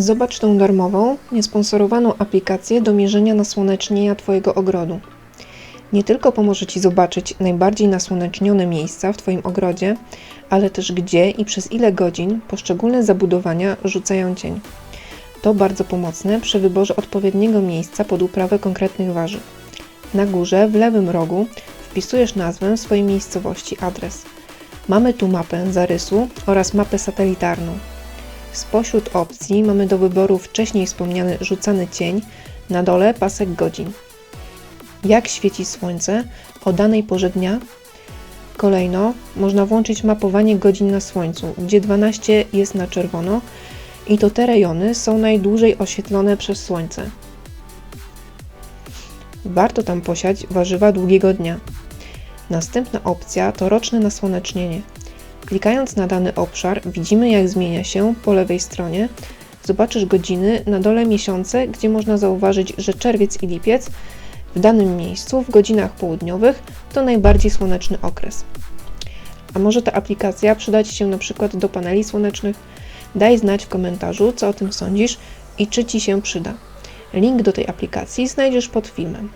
Zobacz tą darmową, niesponsorowaną aplikację do mierzenia nasłonecznienia Twojego ogrodu. Nie tylko pomoże Ci zobaczyć najbardziej nasłonecznione miejsca w Twoim ogrodzie, ale też gdzie i przez ile godzin poszczególne zabudowania rzucają cień. To bardzo pomocne przy wyborze odpowiedniego miejsca pod uprawę konkretnych warzyw. Na górze, w lewym rogu, wpisujesz nazwę swojej miejscowości, adres. Mamy tu mapę zarysu oraz mapę satelitarną. Spośród opcji mamy do wyboru wcześniej wspomniany rzucany cień, na dole pasek godzin. Jak świeci słońce o danej porze dnia? Kolejno można włączyć mapowanie godzin na słońcu, gdzie 12 jest na czerwono i to te rejony są najdłużej oświetlone przez słońce. Warto tam posiać warzywa długiego dnia. Następna opcja to roczne nasłonecznienie. Klikając na dany obszar, widzimy jak zmienia się po lewej stronie. Zobaczysz godziny, na dole miesiące, gdzie można zauważyć, że czerwiec i lipiec w danym miejscu w godzinach południowych to najbardziej słoneczny okres. A może ta aplikacja przyda Ci się na przykład do paneli słonecznych? Daj znać w komentarzu, co o tym sądzisz i czy Ci się przyda. Link do tej aplikacji znajdziesz pod filmem.